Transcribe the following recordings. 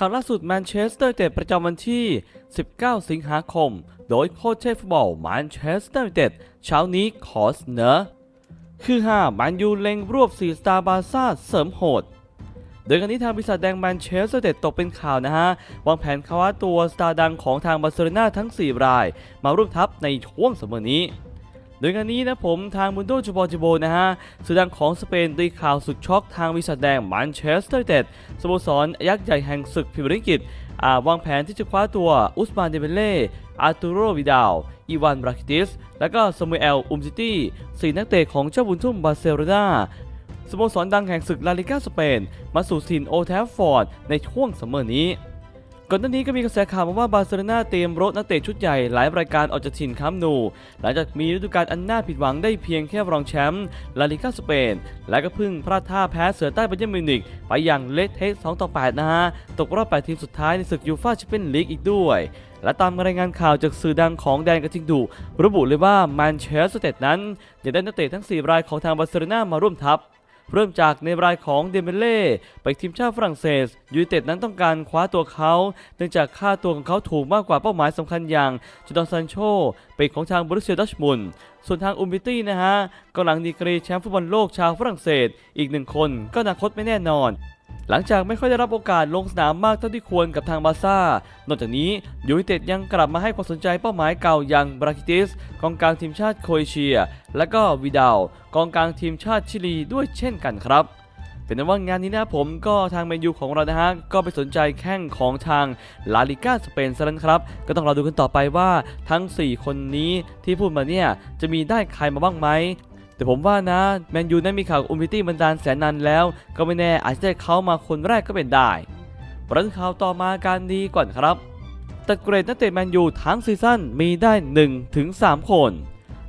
ข่าวล่าสุดแมนเชสเตอร์เต็ดประจำวันที่ 19 สิงหาคม โดยโค้ชเชฟฟุตบอลแมนเชสเตอร์เต็ดเช้านี้ขอเสนอ คือ5แมนยูเล็งรวบ4สตาร์บาซ่าเสริมโหด โดยกันนี้ทางบริษัทแดงแมนเชสเตอร์เต็ดตกเป็นข่าวนะฮะ วางแผนคว้าตัวสตาร์ดังของทางบาร์เซโลนาทั้ง 4 ราย มาร่วมทัพในช่วงเสมอนี้ โดยงานนี้นะผมทางมุนโดจูบอจิโบนะฮะสื่อดังของสเปนตีข่าวสุดช็อกทางบริษัทแดงแมนเชสเตอร์เต็ดสโมสรยักษ์ใหญ่แห่งศึกพรีเมียร์ลีกอังกฤษอ่าวางแผนที่จะคว้าตัวอุสมานเดเบเล่อาร์ตูโรวิดาลอีวานบราคิติส และก็ซามูเอลอุมซิตี้สี่นักเตะของเจ้าบุญทุ่มบาร์เซโลนาสโมสรดังแห่งศึกลาลิกาสเปน มาสู่ถิ่นโอแทฟฟอร์ดในช่วงซัมเมอร์นี้ ก่อนหน้านี้ก็มีกระแสข่าวมาว่าบาร์เซโลนาเตรียมรถนักเตะชุดใหญ่หลายรายการออกจากถิ่นคัมนู หลังจากมีฤดูกาลอันน่าผิดหวังได้เพียงแค่รองแชมป์ลาลิกาสเปน และก็พิ่งพลาดท่าแพ้เสือใต้บาเยิร์นมิวนิกไปอย่างเละเทะ2ต่อ 8 นะฮะ ตกรอบ 8 ทีมสุดท้ายในศึกยูฟ่าแชมเปี้ยนลีกอีกด้วยและตามรายงานข่าวจากสื่อดังของแดนกระทิงดุระบุเลยว่าแมนเชสเตอร์นั้นจะได้นักเตะทั้ง 4 รายของทางบาร์เซโลนามาร่วมทัพ เริ่มจากในรายของเดเมเล่ไปทีมชาติฝรั่งเศสยูไนเต็ดนั้นต้องการคว้าตัวเขา เนื่องจากค่าตัวของเขาถูกมากกว่าเป้าหมายสำคัญอย่างจูดอนซันโชเป็นของทางบรูเซียดัชมุน ส่วนทางอุมบิตี้นะฮะกองหลังดีกรีแชมป์ฟุตบอลโลกชาวฝรั่งเศส อีกหนึ่งคนก็อนาคตไม่แน่นอน หลังจากไม่ค่อยได้รับโอกาสลงสนามมากเท่าที่ควรกับทางบาซ่า นอกจากนี้ยูไนเต็ดยังกลับมาให้ความสนใจเป้าหมายเก่าอย่างบราคิติสกองกลางทีมชาติโครเอเชีย และก็วิดาลกองกลางทีมชาติชิลีด้วยเช่นกันครับ เป็นนั้นว่างานนี้นะผมก็ทางแมนยูของเรานะฮะก็ไปสนใจแข้งของทางลาลิก้าสเปนซะนั้นครับ ก็ต้องรอดูกันต่อไปว่าทั้ง 4 คนนี้ที่พูดมาเนี่ยจะมีได้ใครมาบ้างไหมแต่ผมว่านะแมนยูนั้นมีข่าวอุมพิตี้มันดานแสนนานแล้ว ก็ไม่แน่อาจจะได้เขามาคนแรกก็เป็นได้ประเด็นข่าวต่อมาการดีก่อนครับตัดเกรดนักเตะแมนยูทั้งซีซั่นมีได้1ถึง3คน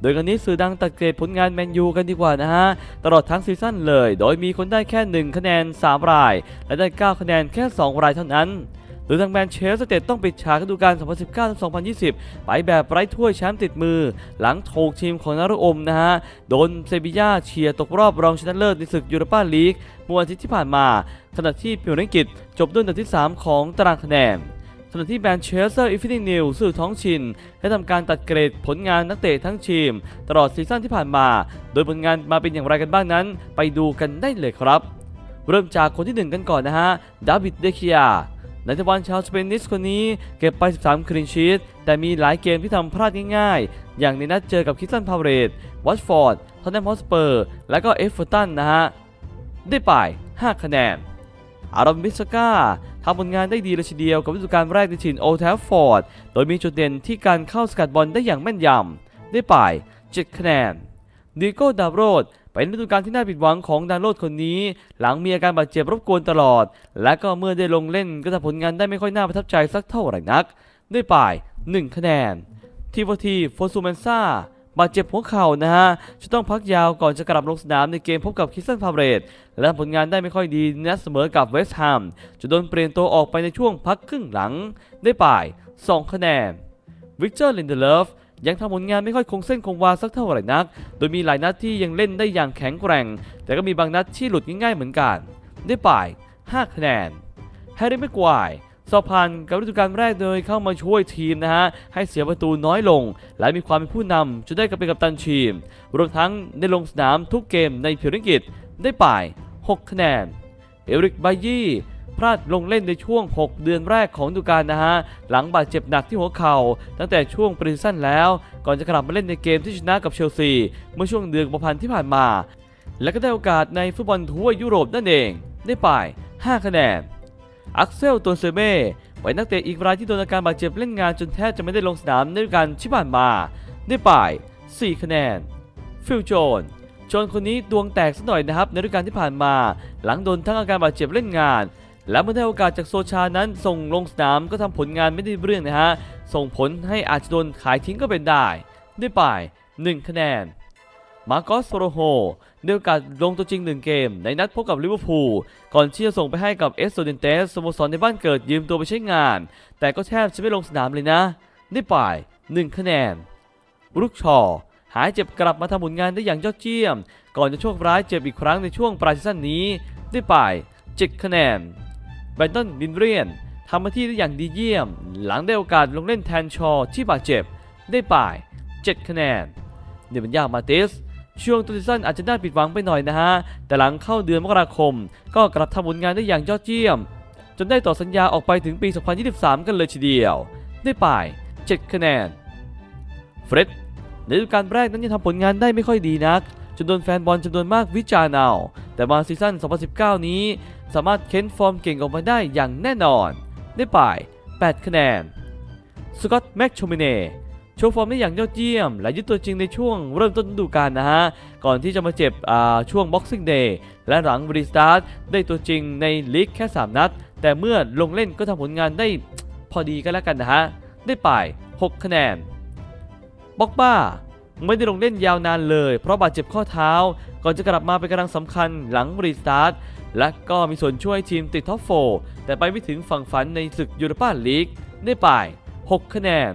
โดยกันนี้สื่อดังตัดเกรดผลงานแมนยูกันดีกว่านะฮะ ตลอดทั้งซีซั่นเลย โดยมีคนได้แค่ 1 คะแนน 3 ราย และได้ 9 คะแนนแค่ 2 รายเท่านั้นโดยทางแมนเชสเตอร์ต้องปิดฉากฤดูกาล 2019-2020 ไปแบบไร้ถ้วยแชมป์ติดมือ หลังถูกทีมของนารุอมนะฮะ โดนเซบีย่าเชียตกรอบรองชนะเลิศในศึกยูโรปาลีกเมื่อวันอาทิตย์ที่ผ่านมาขณะที่พิวร์อังกฤษจบด้วยอันดับที่ 3 ของตารางคะแนน ขณะที่แมนเชสเตอร์อิฟฟินินิวสื่อท้องถิ่นได้ทำการตัดเกรดผลงานนักเตะทั้งทีม ตลอดซีซั่นที่ผ่านมา โดยผลงานมาเป็นอย่างไรกันบ้างนั้น ไปดูกันได้เลยครับ เริ่มจากคนที่หนึ่งกันก่อนนะฮะดาวิดเดคิอานักบอลชาวสเปนิสคนนี้เก็บไป 13คลีนชีตแต่มีหลายเกมที่ทำพลาดง่ายๆ อย่างในนัดเจอกับคิสตันพาวเรตวัตฟอร์ดทอนแนมฮอสเปอร์ และก็เอฟเวอร์ตันนะฮะ ได้ไป 5 คะแนน อารอนบิสกา ทำผลงานได้ดีเลยทีเดียวกับฤดูกาลแรกในถิ่นโอลแทฟฟอร์ด โดยมีจุดเด่นที่การเข้าสกัดบอลได้อย่างแม่นยำ ได้ไป7คะแนนดิโก้ดาวโรดเป็นฤดูกาลที่น่าผิดหวังของดาวโรดคนนี้ หลังมีอาการบาดเจ็บรบกวนตลอด และก็เมื่อได้ลงเล่นก็ทำผลงานได้ไม่ค่อยน่าประทับใจสักเท่าไหร่นักได้ไป1คะแนน ทีโฟทีโฟซูเมนซ่า บาดเจ็บหัวเข่านะฮะจะต้องพักยาวก่อนจะกลับลงสนามในเกมพบกับคิสตันพาเรตและผลงานได้ไม่ค่อยดีนนัดเสมอกับเวสต์แฮมจะโดนเปลี่ยนตัวออกไปในช่วงพักครึ่งหลังได้ป่าย 2 คะแนนวิกเตอร์ลินเดเลฟยังทำผลงานไม่ค่อยคงเส้นคงวาสักเท่าไหร่นัก โดยมีหลายนัดที่ยังเล่นได้อย่างแข็งแกร่ง แต่ก็มีบางนัดที่หลุดง่ายๆเหมือนกัน ได้ป่าย 5 คะแนนแฮร์รี่แม็กควาย สอบผ่านกับฤดูกาลแรกโดยเข้ามาช่วยทีมนะฮะให้เสียประตูน้อยลง และมีความเป็นผู้นำจนได้กลับเป็นกัปตันทีม รวมทั้งได้ลงสนามทุกเกมในพรีเมียร์ลีกได้ป่าย 6 คะแนน เอริกบายี่พลาดลงเล่นในช่วง 6 เดือนแรกของฤดูกาลนะฮะ หลังบาดเจ็บหนักที่หัวเข่าตั้งแต่ช่วงปรีซั่นแล้ว ก่อนจะกลับมาเล่นในเกมที่ชนะกับเชลซี เมื่อช่วงเดือนกุมภาพันธ์ที่ผ่านมา และก็ได้โอกาสในฟุตบอลทั่วยุโรปนั่นเอง ได้ไป 5 คะแนน อักเซลตัวเซเบ้เป็นนักเตะอีกรายที่โดนอาการบาดเจ็บเล่นงานจนแทบจะไม่ได้ลงสนามในฤดูกาลที่ผ่านมาได้ไป4คะแนน ฟิลโจนโจนคนนี้ดวงแตกสักหน่อยนะครับในฤดูกาลที่ผ่านมา หลังโดนทั้งอาการบาดเจ็บเล่นงาน และเมื่อได้โอกาสจากโซชานั้นส่งลงสนามก็ทำผลงานไม่ได้เรื่องนะฮะส่งผลให้อาจจะโดนขายทิ้งก็เป็นได้ได้ไป1คะแนน มาร์กอสโซโรโฮได้โอกาสลงตัวจริง 1 เกม ในนัดพบกับลิเวอร์พูลก่อนที่จะส่งไปให้กับเอสโตเดนเตสสโมสรในบ้านเกิดยืมตัวไปใช้งาน แต่ก็แทบจะไม่ลงสนามเลยนะ ได้ไป1คะแนนรุกชอหายเจ็บกลับมาทำผลงานได้อย่างยอดเยี่ยม ก่อนจะโชคร้ายเจ็บอีกครั้งในช่วงปลายซีซั่นนี้ ได้ไป7คะแนนแบนตันดินเรียนทำหน้าที่ได้อย่างดีเยี่ยม หลังได้โอกาสลงเล่นแทนชอที่บาดเจ็บ ได้ป่าย 7 คะแนนเดบันยามาติส ช่วงต้นซีซั่นอาจจะน่าผิดหวังไปหน่อยนะฮะ แต่หลังเข้าเดือนมกราคม ก็กลับทำผลงานได้อย่างยอดเยี่ยม จนได้ต่อสัญญาออกไปถึงปี 2023 กันเลยทีเดียว ได้ป่าย 7 คะแนน เฟร็ดในฤดูกาลแรกนั้นยังทำผลงานได้ไม่ค่อยดีนัก จนโดนแฟนบอลจำนวนมากวิจารณ์เอา แต่มาซีซั่น 2019 นี้ สามารถเค้นฟอร์มเก่งออกมาได้อย่างแน่นอน ได้ป่าย 8 คะแนน สกอตต์แม็กโชมิเน่ โชว์ฟอร์มได้อย่างยอดเยี่ยม และยึดตัวจริงในช่วงเริ่มต้นฤดูกาลนะฮะ ก่อนที่จะมาเจ็บอ่าช่วง Boxing Day และหลังรีสตาร์ทได้ตัวจริงในลีกแค่ 3 นัด แต่เมื่อลงเล่นก็ทำผลงานได้พอดีกันแล้วกันนะฮะ ได้ป่าย 6 คะแนนบ็อกบ้าไม่ได้ลงเล่นยาวนานเลย เพราะบาดเจ็บข้อเท้า ก่อนจะกลับมาเป็นกำลังสำคัญหลังรีสตาร์ทและก็มีส่วนช่วยทีมติดท็อปโฟร์แต่ไปไม่ถึงฝั่งฝันในศึกยูโรปาลีกได้ป่าย 6 คะแนน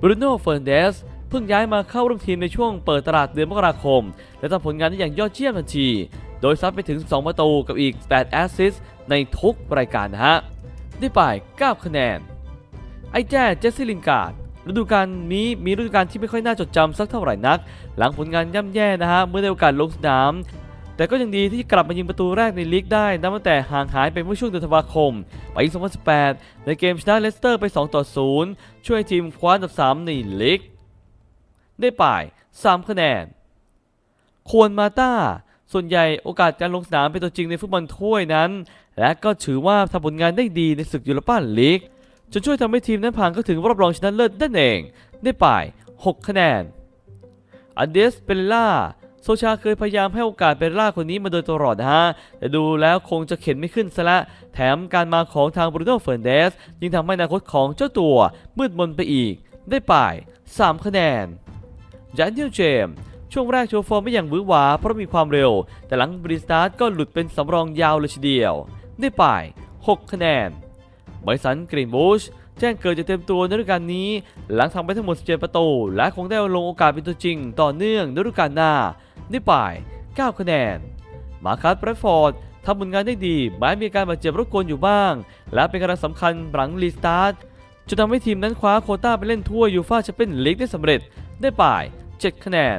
บรูโน่เฟอร์นเดสเพิ่งย้ายมาเข้าร่วมทีมในช่วงเปิดตลาดเดือนมกราคม และทำผลงานได้อย่างยอดเยี่ยมทันที โดยซัดไปถึง 2 ประตูกับอีก 8 แอสซิสต์ในทุกรายการนะฮะ ได้ไป 9 คะแนน ไอ้แจ้เจสซี่ลินการ์ดฤดูกาลนี้มีฤดูกาลที่ไม่ค่อยน่าจดจำสักเท่าไหร่นัก หลังผลงานย่ำแย่นะฮะ เมื่อได้โอกาสลงสนาม แต่ก็ยังดีที่กลับมายิงประตูแรกในลีกได้นับตั้งแต่ห่างหายไปเมื่อช่วงเดือนธันวาคมปี2018 ในเกมชนะเลสเตอร์ไป 2 ต่อ 0 ช่วยทีมคว้าอันดับ 3 ในลีก ได้ป่าย 3 คะแนน ควรมาต้า ส่วนใหญ่โอกาสการลงสนามเป็นตัวจริงในฟุตบอลถ้วยนั้น และก็ถือว่าทำผลงานได้ดีในศึกยูโรปาลีกจนช่วยทำให้ทีมนั้นผ่านเข้าถึงรอบรองชนะเลิศนั่นเอง ได้ป่าย 6 คะแนนอันเดสเปเรล่า โซชาเคยพยายามให้โอกาสเปเรล่าคนนี้มาโดยตลอดนะฮะ แต่ดูแล้วคงจะเข็นไม่ขึ้นซะละ แถมการมาของทางบรูโน่เฟอร์นเดสยิ่งทำให้อนาคตของเจ้าตัวมืดมนไปอีก ได้ป่าย 3 คะแนนยันเนียลเจมช่วงแรกโชว์ฟอร์มไม่อย่างวือหวาเพราะมีความเร็ว แต่หลังบริสตาร์ทก็หลุดเป็นสำรองยาวเลยทีเดียว ได้ป่าย 6 คะแนนไบสันกรีนบูชแจ้งเกิดจะเต็มตัวในฤดูกาลนี้ หลังทำไปทั้งหมด 17 ประตู และคงได้ลงโอกาสเป็นตัวจริง ต่อเนื่องในฤดูกาลหน้า ได้ป่าย9คะแนน มาคัสแบรดฟอร์ดทำผลงานได้ดีแม้มีการบาดเจ็บรบกวนอยู่บ้าง และเป็นกำลังสำคัญหลังรีสตาร์ทจนทำให้ทีมนั้นคว้าโคต้าไปเล่นทั่วยูฟ่าแชมเปี้ยนลีกได้สำเร็จได้ป่าย7คะแนน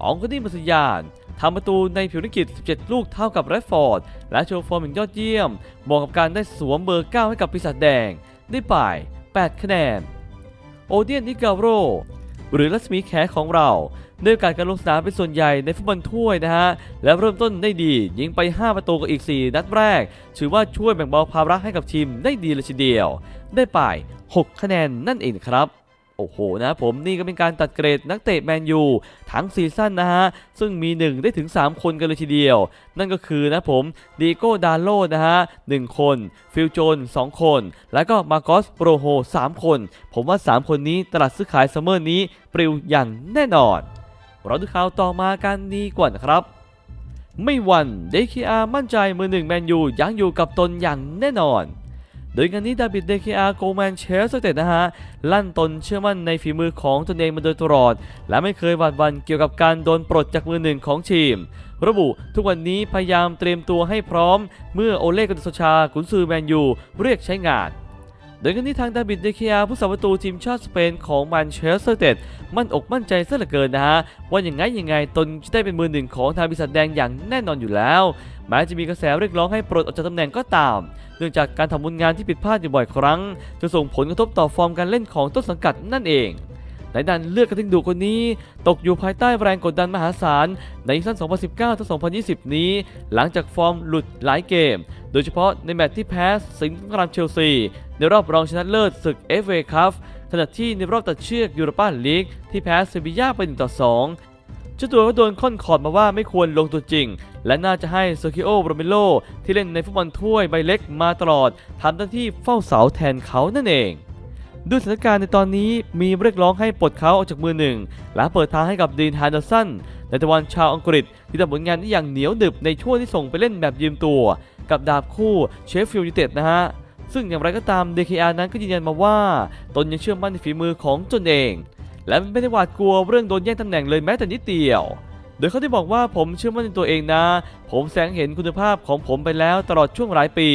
อองก็ดีมาสยานทำประตูในผิวนิกิจ 17 ลูกเท่ากับแรดฟอร์ด และโชว์ฟอร์มอย่างยอดเยี่ยมเหมาะกับการได้สวมเบอร์ 9 ให้กับปีศาจแดง ได้ป่าย8คะแนน โอเดียนนิกาโร หรือรัศมีแขของเรา ด้วยการการลงสนามเป็นส่วนใหญ่ในฟุตบอลถ้วยนะฮะ และเริ่มต้นได้ดี ยิงไป 5 ประตูกับอีก 4 นัดแรก ถือว่าช่วยแบ่งเบาภาระให้กับทีมได้ดีเลยทีเดียว ได้ไป 6 คะแนนนั่นเองครับโอ้โหนะผมนี่ก็เป็นการตัดเกรดนักเตะแมนยูทั้งซีซั่นนะฮะ ซึ่งมี 1 ได้ถึง 3 คนกันเลยทีเดียว นั่นก็คือนะผมดีโก้ดาโลนะฮะ1คน ฟิลโจน 2 คน แล้วก็มาโกสโปรโฮ 3 คน ผมว่า 3 คนนี้ตลาดซื้อขายซัมเมอร์นี้ปลิวอย่างแน่นอน ราดูข่าวต่อมากันดีกว่านะครับ ไม่วันเดคิอามั่นใจมือหนึ่งแมนยูยังอยู่กับตนอย่างแน่นอน โดยงานนี้ดาบิดเดคิอาโกแมนเชสเตดนะฮะ ลั่นตนเชื่อมั่นในฝีมือของตนเองมาโดยตลอด และไม่เคยหวาดหวันเกี่ยวกับการโดนปลดจากมือหนึ่งของทีม ระบุทุกวันนี้พยายามเตรียมตัวให้พร้อม เมื่อโอเล่กอนโซชากุนซือแมนยูเรียกใช้งาน โดยกันที่ทางดาบิดเดคิอาผู้สาประตูทีมชาติสเปนของแมนเชสเตอร์เตดมั่นอกมั่นใจซะเหลือเกินนะฮะ ว่าอย่างไงยังไงตนจะได้เป็นมือหนึ่งของทางบริษัทแดงอย่างแน่นอนอยู่แล้ว แม้จะมีกระแสเรียกร้องให้ปลดออกจากตำแหน่งก็ตาม เนื่องจากการทำผลงานที่ผิดพลาดอยู่บ่อยครั้งจะส่งผลกระทบต่อฟอร์มการเล่นของต้นสังกัดนั่นเอง ในดันเลือกกระทิงดูคนนี้ ตกอยู่ภายใต้แรงกดดันมหาศาล ในซีซั่น 2019 ถึง 2020 นี้ หลังจากฟอร์มหลุดหลายเกม โดยเฉพาะในแมตช์ที่แพ้สิงห์สงครามเชลซี ในรอบรองชนะเลิศศึก FA คัพขณะที่ในรอบตัดเชือกยูโรปาลีกที่แพ้เซบีย่าไป1ต่อ2เจ้าตัวก็โดนค่อนขอดมาว่าไม่ควรลงตัวจริง และน่าจะให้เซอร์คิโอโรเมโลที่เล่นในฟุตบอลถ้วยใบเล็กมาตลอดทำหน้าที่เฝ้าเสาแทนเขานั่นเอง ด้วยสถานการณ์ในตอนนี้มีเรียกร้องให้ปลดเขาออกจากมือหนึ่ง และเปิดทางให้กับดีนฮานเดอร์สันในตะวันชาวอังกฤษ ที่ทำผลงานได้อย่างเหนียวดึบในช่วงที่ส่งไปเล่นแบบยืมตัว กับดาบคู่เชฟฟิลด์ยูเต็ดนะฮะ ซึ่งอย่างไรก็ตาม DKR นั้นก็ยืนยันมาว่า ตนยังเชื่อมั่นในฝีมือของตนเอง และไม่ได้หวาดกลัวเรื่องโดนแย่งตำแหน่งเลยแม้แต่นิดเดียว โดยเขาได้บอกว่าผมเชื่อมั่นในตัวเองนะ ผมแสงเห็นคุณภาพของผมไปแล้วตลอดช่วงหลายปี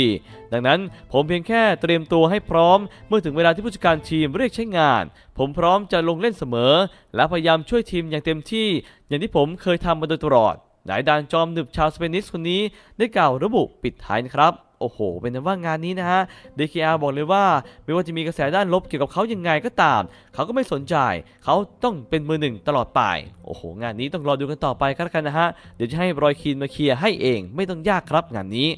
ดังนั้นผมเพียงแค่เตรียมตัวให้พร้อม เมื่อถึงเวลาที่ผู้จัดการทีมเรียกใช้งาน ผมพร้อมจะลงเล่นเสมอ และพยายามช่วยทีมอย่างเต็มที่ อย่างที่ผมเคยทำมาโดยตลอดนายดานจอมหนึบชาวสเปนิสคนนี้ได้กล่าวระบุปิดท้ายนะครับ โอ้โห เป็นนั้นว่างานนี้นะฮะ DKR บอกเลยว่าไม่ว่าจะมีกระแสด้านลบเกี่ยวกับเขายังไงก็ตาม เขาก็ไม่สนใจเขาต้องเป็นมือหนึ่งตลอดไป โอ้โห งานนี้ต้องรอดูกันต่อไปก็แล้วกันนะฮะ เดี๋ยวจะให้รอยคีนมาเคลียร์ให้เอง ไม่ต้องยากครับงานนี้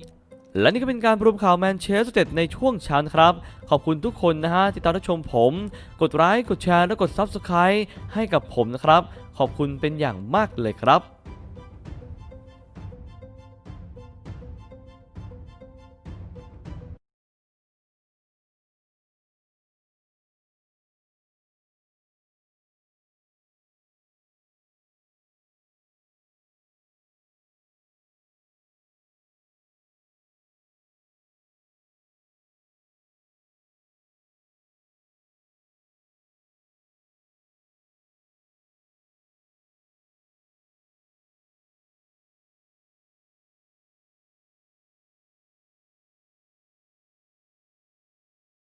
และนี่ก็เป็นการรวมข่าวแมนเชสเตอร์ในช่วงเช้านครับ ขอบคุณทุกคนนะฮะที่ตามรับชมผม กดไลค์กดแชร์และกด Subscribe ให้กับผมนะครับ ขอบคุณเป็นอย่างมากเลยครับ